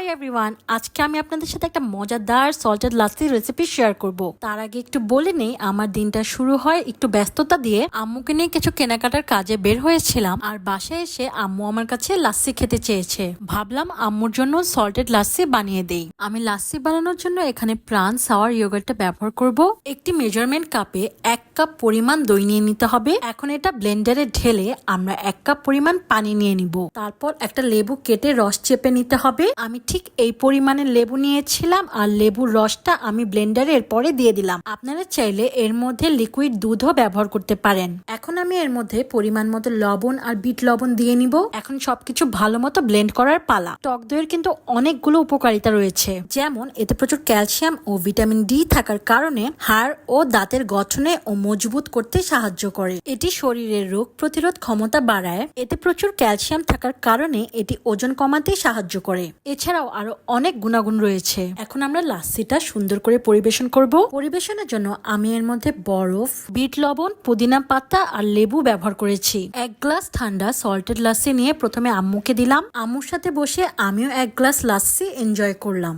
Hi everyone আজকে আমি আপনাদের সাথে একটা মজাদার সল্টেড লাস্সির রেসিপি শেয়ার করব। তার আগে একটু বলে নেই, আমার দিনটা শুরু হয় একটু ব্যস্ততা দিয়ে। আম্মুকে নিয়ে কিছু কেনাকাটার কাজে বের হয়েছিলাম আর বাসায় এসে আম্মু আমার কাছে লাস্সি খেতে চেয়েছে। ভাবলাম আম্মুর জন্য সল্টেড লাস্সি বানিয়ে দেই। আমি লাস্সি বানানোর জন্য এখানে প্রাণ সাওয়ার ইয়োগার্টটা ব্যবহার করব। একটি মেজারমেন্ট কাপে এক কাপ পরিমাণ দই নিয়ে নিতে হবে। এখন এটা ব্লেন্ডারে ঢেলে আমরা এক কাপ পরিমাণ পানি নিয়ে নিব। তারপর একটা লেবু কেটে রস চেপে নিতে হবে। আমি ঠিক এই পরিমাণে লেবু নিয়েছিলাম আর লেবুর রসটা আমি ব্লেন্ডারে এর পরে দিয়ে দিলাম। আপনারা চাইলে এর মধ্যে লিকুইড দুধও ব্যবহার করতে পারেন। এখন আমি এর মধ্যে পরিমাণ মতো লবণ আর বিট লবণ দিয়ে নিব। এখন সবকিছু ভালো মতো ব্লেন্ড করার পালা। টক দইয়ের কিন্তু অনেকগুলো উপকারিতা রয়েছে। যেমন, এতে প্রচুর ক্যালসিয়াম ও ভিটামিন ডি থাকার কারণে হাড় ও দাঁতের গঠনে ও মজবুত করতে সাহায্য করে। এটি শরীরের রোগ প্রতিরোধ ক্ষমতা বাড়ায়। এতে প্রচুর ক্যালসিয়াম থাকার কারণে এটি ওজন কমাতে সাহায্য করে। এছাড়াও আরও অনেক গুণাগুণ রয়েছে। এখন আমরা লাস্সিটা সুন্দর করে পরিবেশন করব। পরিবেশনের জন্য আমি এর মধ্যে বরফ, বিট লবণ, পুদিনা পাতা আর লেবু ব্যবহার করেছি। এক গ্লাস ঠান্ডা সল্টেড লাস্সি নিয়ে প্রথমে আম্মুকে দিলাম। আম্মুর সাথে বসে আমিও এক গ্লাস লাস্সি এনজয় করলাম।